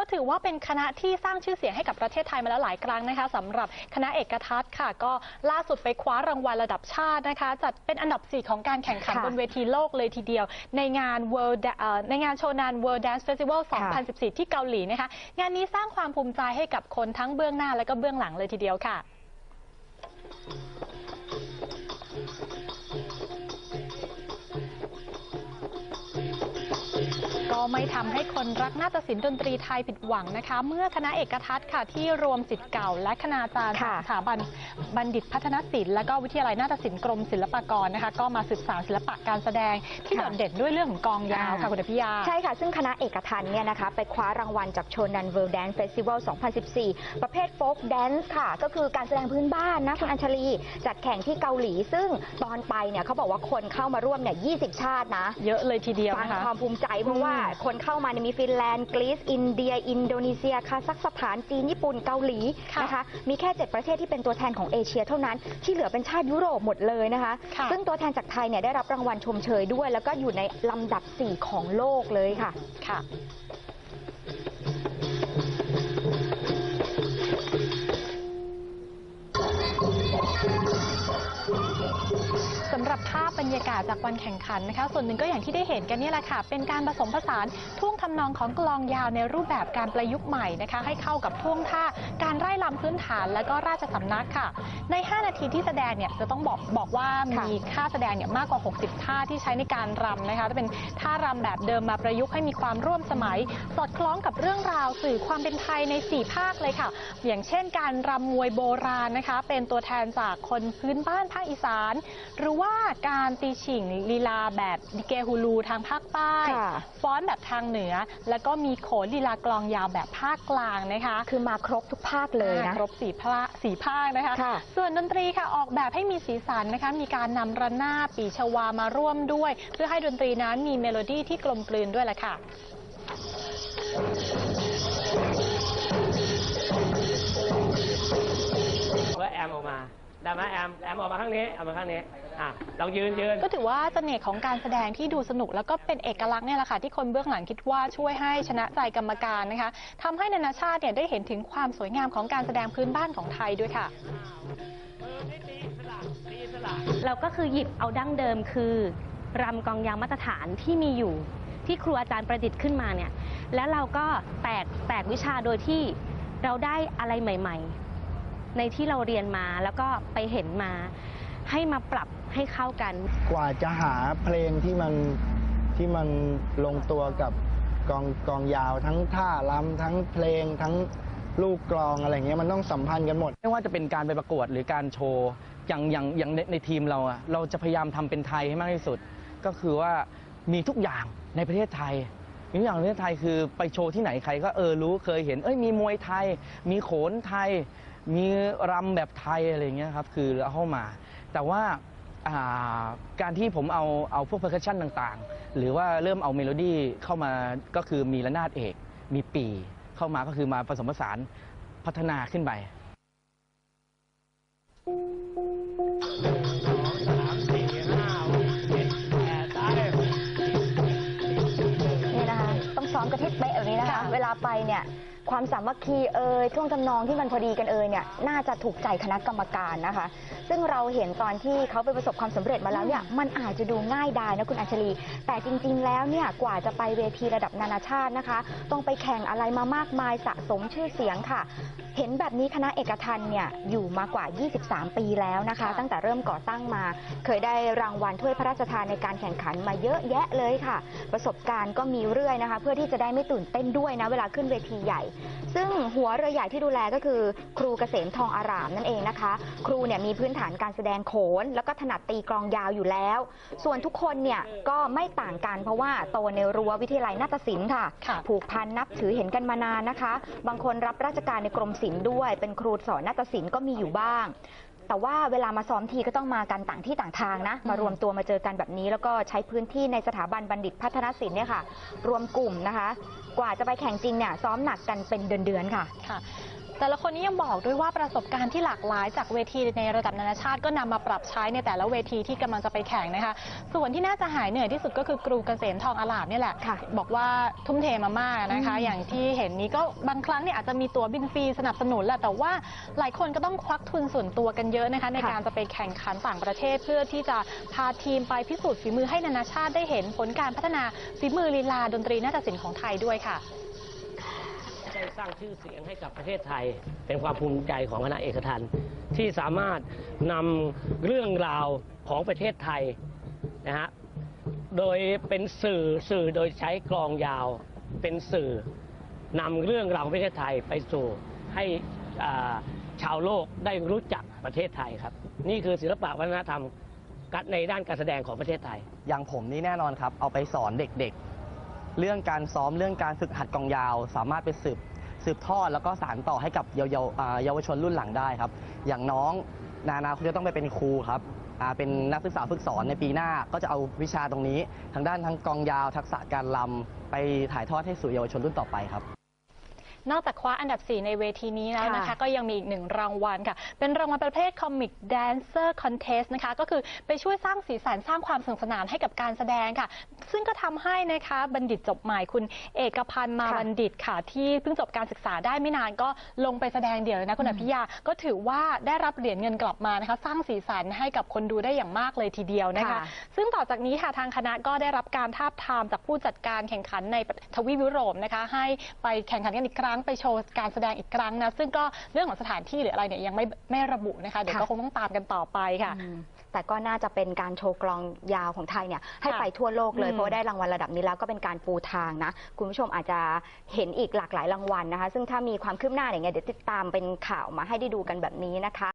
ก็ถือว่าเป็นคณะที่สร้างชื่อเสียงให้กับประเทศไทยมาแล้วหลายครั้งนะคะสำหรับคณะเอกทัศน์ค่ะ ก็ล่าสุดไปคว้ารางวัลระดับชาตินะคะ จัดเป็นอันดับ 4 ของการแข่งขันค่ะบนเวทีโลกเลยทีเดียว ในงาน World เอ่อในงานโชนาน World Dance Festival ค่ะ2014 ที่เกาหลีนะคะ งานนี้สร้างความภูมิใจให้กับคนทั้งเบื้องหน้าและก็เบื้องหลังเลยทีเดียวค่ะ ก็ไม่ทำให้คนรักนาฏศิลป์ดนตรีไทยผิดหวังนะคะ เมื่อคณะเอกทัศน์ค่ะที่รวมสิทธิ์เก่า และคณาจารย์ค่ะสถาบันบัณฑิตพัฒนศิลป์และก็วิทยาลัยนาฏศิลป์กรมศิลปากรนะคะ ก็มาศึกษาศิลปะการแสดงที่ค่ะโดดเด่นด้วยเรื่องของกองยาวค่ะอ่าคุณอภิยาใช่ค่ะ ซึ่งคณะเอกทันเนี่ยนะคะไปคว้ารางวัลจากโชนันเวิลด์แดนซ์เฟสติวัล 2014 ประเภทโฟกแดนซ์ค่ะ ก็คือการแสดงพื้นบ้านนะคุณอัญชลีจัดแข่งที่เกาหลี ซึ่งตอนไปเนี่ยเขาบอกว่าคนเข้ามาร่วมเนี่ย 20 ชาตินะ เยอะเลยทีเดียวฟังนะคะความภูมิใจเพราะว่าคนเข้ามาเนี่ยมีฟินแลนด์กรีซอินเดีย อินโดนีเซียคาซัคสถานจีนญี่ปุ่นเกาหลีค่ะนะคะมีแค่ 7 ประเทศที่เป็นตัวแทนของเอเชียเท่านั้นที่เหลือเป็นชาติยุโรปหมดเลยนะคะค่ะซึ่งตัวแทนจากไทยเนี่ยได้รับรางวัลชมเชยด้วย แล้วก็อยู่ในลำดับ 4 ของโลกเลยค่ะค่ะ รับภาพบรรยากาศจากวันแข่งขันนะคะ ส่วนหนึ่งก็อย่างที่ได้เห็นกันเนี่ยแหละค่ะ เป็นการผสมผสานท่วงทำนองของกลองยาวในรูปแบบการประยุกต์ใหม่นะคะ ให้เข้ากับท่วงท่าการไร่ลำพื้นฐานและก็ราชสำนักค่ะ ใน 5 นาทีที่แสดงเนี่ยจะต้องบอกบอกว่าค่ะมีค่าแสดงเนี่ยมากกว่า 60 ท่าที่ใช้ในการรำนะคะจะเป็นท่ารำแบบเดิมมาประยุกต์ให้มีความร่วมสมัย สอดคล้องกับเรื่องราวสื่อความเป็นไทยใน 4 ภาคเลยค่ะ อย่างเช่น การรำมวยโบราณนะคะ เป็นตัวแทนจากคนพื้นบ้านภาคอีสาน หรือว่าการตีฉิงลีลาแบบดิเกฮูลูทางภาคใต้ค่ะฟ้อนแบบทางเหนือ แล้วก็มีโขนลีลากลองยาวแบบภาคกลางนะคะคือมาครบทุกภาคเลยนะครบสี่ภาคสี่ภาคนะคะ ค่ะ ส่วนดนตรีค่ะออกแบบให้มีสีสันนะคะ มีการนำระนาดปีชวามาร่วมด้วย เพื่อให้ดนตรีนั้นมีเมโลดี้ที่กลมกลืนด้วยแหละค่ะ ก็แอมออกมา ได้ไหมแอมแอมออกมาข้างนี้เอามาข้างนี้อะลองยืนยืนก็ถือว่าเสน่ห์ของการแสดงที่ดูสนุกแล้วก็เป็นเอกลักษณ์เนี่ยแหละค่ะที่คนเบื้องหลังคิดว่าช่วยให้ชนะใจกรรมการนะคะทำให้นานาชาติเนี่ยได้เห็นถึงความสวยงามของการแสดงพื้นบ้านของไทยด้วยค่ะ เราก็คือหยิบเอาดั้งเดิมคือรำกองยาวมาตรฐานที่มีอยู่ ที่ครูอาจารย์ประดิษฐ์ขึ้นมาเนี่ยแล้วเราก็แตกแตกวิชาโดยที่เราได้อะไรใหม่ ๆ ในที่เราเรียนมาแล้วก็ไปเห็นมา ให้มาปรับให้เข้ากัน กว่าจะหาเพลงที่มันที่มันลงตัวกับกองกองยาวทั้งท่าล้ำทั้งเพลงทั้งลูกกลองอะไรเงี้ยมันต้องสัมพันธ์กันหมด ไม่ว่าจะเป็นการไปประกวดหรือการโชว์อย่างอย่างอย่างในในทีมเราอะเราจะพยายามทำเป็นไทยให้มากที่สุด ก็คือว่ามีทุกอย่างในประเทศไทยมีทุกอย่างในประเทศไทยคือไปโชว์ที่ไหนใครก็เออรู้เคยเห็นเอ้ยมีมวยไทย มีโขนไทย มีรำแบบไทยอะไรเงี้ยครับคือเอาเข้ามา แต่ว่าอ่าการที่ผมเอาเอาพวกเพอร์คัชชันต่างๆ หรือว่าเริ่มเอาเมโลดี้เข้ามาก็คือมีระนาดเอก มีปีเข้ามาก็คือมาผสมผสานพัฒนาขึ้นไปนี่นะคะต้องซ้อมกระทิบเป๊ะแบบนี้นะคะ เวลาไปเนี่ยความสามัคคีเอ่ยท่วงทำนองที่มันพอดีกันเอ่ยเนี่ยน่าจะถูกใจคณะกรรมการนะคะ ซึ่งเราเห็นตอนที่เขาไปประสบความสำเร็จมาแล้วเนี่ยมันอาจจะดูง่ายดายนะคุณอัญชลี แต่จริง ๆ แล้วเนี่ยกว่าจะไปเวทีระดับนานาชาตินะคะ ต้องไปแข่งอะไรมามากมายสะสมชื่อเสียงค่ะ เห็นแบบนี้คณะเอกทันเนี่ยอยู่มากว่า 23 ปีแล้วนะคะค่ะตั้งแต่เริ่มก่อตั้งมา เคยได้รางวัลถ้วยพระราชทานในการแข่งขันมาเยอะแยะเลยค่ะ ประสบการณ์ก็มีเรื่อยนะคะ เพื่อที่จะได้ไม่ตื่นเต้นด้วยนะเวลาขึ้นเวทีใหญ่ซึ่งหัวเรือใหญ่ที่ดูแลก็คือ ครูเกษมทองอารามนั่นเองนะคะ ครูเนี่ยมีพื้นฐานการแสดงโขน แล้วก็ถนัดตีกลองยาวอยู่แล้ว ส่วนทุกคนเนี่ยก็ไม่ต่างกันเพราะว่าโตในรั้ววิทยาลัยนาฏศิลป์ค่ะค่ะผูกพันนับถือเห็นกันมานานนะคะ บางคนรับราชการในกรมศิลป์ด้วย เป็นครูสอนนาฏศิลป์ก็มีอยู่บ้าง แต่ว่าเวลามาซ้อมทีก็ต้องมากันต่างที่ต่างทางนะ มารวมตัวมาเจอกันแบบนี้ แล้วก็ใช้พื้นที่ในสถาบันบัณฑิตพัฒนศิลป์เนี่ยค่ะ รวมกลุ่มนะคะ กว่าจะไปแข่งจริงเนี่ยซ้อมหนักกันเป็นเดือนๆค่ะ ค่ะ แต่ละคนนี้ยังบอกด้วยว่าประสบการณ์ที่หลากหลายจากเวทีในระดับนานาชาติ ก็นำมาปรับใช้ในแต่ละเวทีที่กำลังจะไปแข่งนะคะ ส่วนที่น่าจะหายเหนื่อยที่สุดก็คือครูเกษมทองอาลามเนี่ยแหละค่ะบอกว่าทุ่มเทมามากนะคะอืมอย่างที่เห็นนี้ก็บางครั้งเนี่ยอาจจะมีตั๋วบินฟรีสนับสนุนแหละแต่ว่าหลายคนก็ต้องควักทุนส่วนตัวกันเยอะนะคะ ในการจะไปแข่งขันต่างประเทศ เพื่อที่จะพาทีมไปพิสูจน์ฝีมือให้นานาชาติได้เห็นผลการพัฒนาฝีมือลีลาดนตรีนาฏศิลป์ของไทยด้วยค่ะ ได้สร้างชื่อเสียงให้กับประเทศไทย เป็นความภูมิใจของคณะเอกทันที่สามารถนำเรื่องราวของประเทศไทยนะฮะโดยเป็นสื่อสื่อโดยใช้กลองยาวเป็นสื่อนำเรื่องราวของประเทศไทยไปสู่ให้ชาวโลกได้รู้จักประเทศไทยครับ นี่คือศิลปะวัฒนธรรมในด้านการแสดงของประเทศไทย อย่างผมนี่แน่นอนครับ เอาไปสอนเด็กๆ เรื่องการซ้อมเรื่องการฝึกหัดกลองยาว สามารถไปสืบ สืบทอดแล้วก็สานต่อให้กับเยาวเยาวอ่าเยาวชนรุ่นหลังได้ครับ อย่างน้องนานาคุณจะต้องไปเป็นครูครับอ่าเป็นนักศึกษาฝึกสอนในปีหน้าก็จะเอาวิชาตรงนี้ ทางด้านทั้งกองยาวทักษะการลำไปถ่ายทอดให้สู่เยาวชนรุ่นต่อไปครับ นอกจากคว้าอันดับ 4 ในเวทีนี้แล้วนะคะ ค่ะ ก็ยังมีอีกหนึ่งรางวัลค่ะ เป็นรางวัลประเภท Comic Dancer Contest นะคะ ก็คือไปช่วยสร้างสีสันสร้างความสนุกสนานให้กับการแสดงค่ะ ซึ่งก็ทำให้นะคะบัณฑิตจบใหม่คุณเอกพันธ์มาค่ะบัณฑิตค่ะ ที่เพิ่งจบการศึกษาได้ไม่นานก็ลงไปแสดงเดี่ยวเลยนะคุณอภิยา ก็ถือว่าได้รับเหรียญเงินกลับมานะคะ สร้างสีสันให้กับคนดูได้อย่างมากเลยทีเดียวนะคะ ค่ะ ซึ่งต่อจากนี้ค่ะทางคณะก็ได้รับการทาบทามจากผู้จัดการแข่งขันในทวีปยุโรปนะคะ ให้ไปแข่งขันกันอีกครั้งไปโชว์การแสดงอีกครั้งนะ ซึ่งก็เรื่องของสถานที่หรืออะไรเนี่ยยังไม่ไม่ระบุนะคะ เดี๋ยวค่ะก็คงต้องตามกันต่อไปค่ะอืมแต่ก็น่าจะเป็นการโชว์กลองยาวของไทยเนี่ยให้ค่ะไปทั่วโลกเลยอืมเพราะว่าได้รางวัลระดับนี้แล้วก็เป็นการปูทางนะ คุณผู้ชมอาจจะเห็นอีกหลากหลายรางวัลนะคะ ซึ่งถ้ามีความคืบหน้าอย่างเงี้ยเดี๋ยวติดตามเป็นข่าวมาให้ได้ดูกันแบบนี้นะคะ